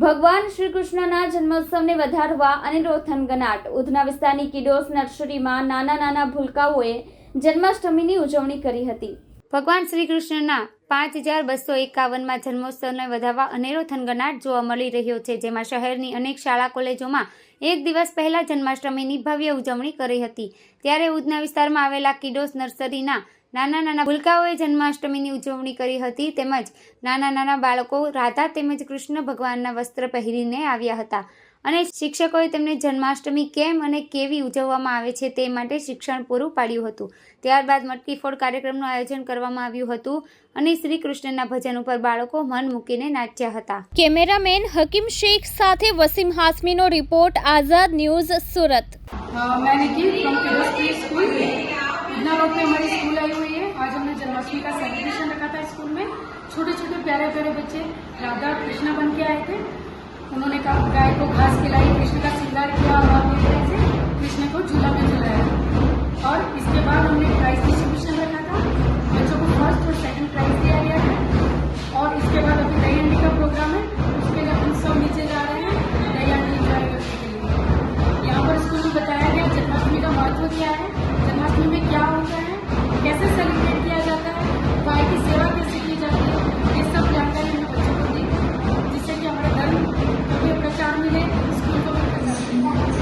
ભગવાન શ્રી કૃષ્ણના જન્મોત્સવને વધારવા અને રોથનગનાટ ઉધના વિસ્તારની કિડોસ નર્સરીમાં નાના નાના ભૂલકાઓએ જન્માષ્ટમીની ઉજવણી કરી હતી ભગવાન શ્રી કૃષ્ણના પાંચ હજાર બસો એકાવનમાં જન્મોત્સવને વધાવવા અનેરો થનગનાટ જોવા મળી રહ્યો છે જેમાં શહેરની અનેક શાળા કોલેજોમાં એક દિવસ પહેલા જન્માષ્ટમીની ભવ્ય ઉજવણી કરી હતી ત્યારે ઉધના વિસ્તારમાં આવેલા કિડોસ નર્સરીના નાના નાના ભૂલકાઓએ જન્માષ્ટમીની ઉજવણી કરી હતી તેમજ નાના નાના બાળકો રાધા તેમજ કૃષ્ણ ભગવાનના વસ્ત્ર પહેરીને આવ્યા હતા અને શિક્ષકોએ તમને જન્માષ્ટમી કેમ અને કેવી ઉજવવામાં આવે છે તે માટે શિક્ષણ પૂરું પાડ્યું હતું ત્યારબાદ મટકી ફોડ કાર્યક્રમનું આયોજન કરવામાં આવ્યું હતું અને શ્રી કૃષ્ણના ભજન ઉપર બાળકો મન મૂકીને નાચ્યા હતા કેમેરામેન હકીમ શેખ સાથે વસીમ હસ્મીનો રિપોર્ટ આઝાદ ન્યૂઝ સુરત મેનેજીય કોમ્પ્યુટર સ્કૂલ મે નારો મેરી સ્કૂલ આવી ہوئی છે આજે અમને જન્માષ્ટમી કા સેલિબ્રેશન લખતા સ્કૂલ મે છોટે છોટે પ્યારા પ્યારા બચ્ચે રાધા કૃષ્ણ બનકે આયે थे उन्होंने कहा गाय को घास खिलाई कृष्ण का श्रृंगार किया और देवता से कृष्ण को झूला में झुलाया और इसके बाद हमने प्राइज डिस्ट्रीब्यूशन रखा था बच्चों को फर्स्ट और सेकंड प्राइज दिया गया है और इसके बाद अभी दही का प्रोग्राम है उसके लिए हम सब नीचे जा रहे हैं दही इंजॉय करने के लिए यहाँ पर स्कूल में बताया गया जन्माष्टमी का महत्व क्या है